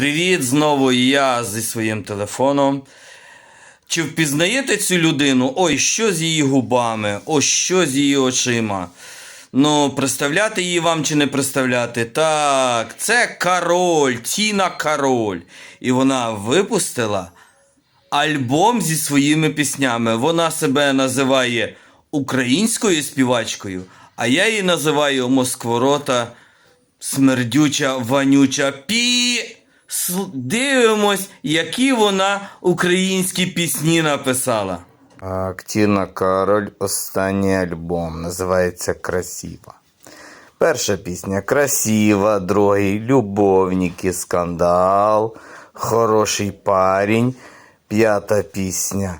Привіт, знову я зі своїм телефоном. Чи впізнаєте цю людину? Ой, що з її губами, ой, що з її очима. Ну, представляти її вам чи не представляти? Так, це король, Тіна Король. І вона випустила альбом зі своїми піснями. Вона себе називає українською співачкою, а я її називаю Москворота смердюча вонюча пі. Дивимось, які вона українські пісні написала. Так, Тіна Кароль, останній альбом. Називається Красива. Перша пісня Красива, другий Любовники, скандал, Хороший парень. П'ята пісня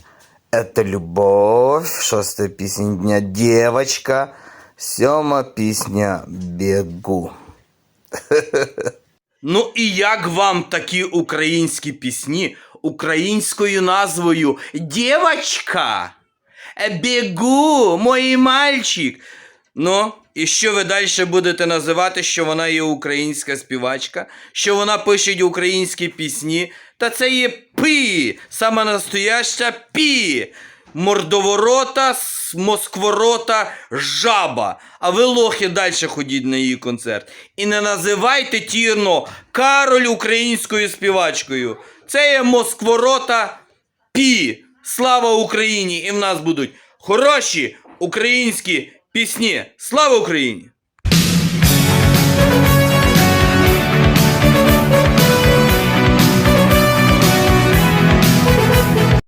Это любов. Шоста пісня Дня Девочка. Сьома пісня Бегу. Ну і як вам такі українські пісні українською назвою Дівочка? Е, Бігу, мой мальчик. Ну, і що ви далі будете називати, що вона є українська співачка, що вона пише українські пісні? Та це є пі, сама настояща пі. Мордоворота, москворота, жаба. А ви лохи далі ходіть на її концерт. І не називайте тірно Кароль українською співачкою. Це є москворота пі. Слава Україні! І в нас будуть хороші українські пісні. Слава Україні!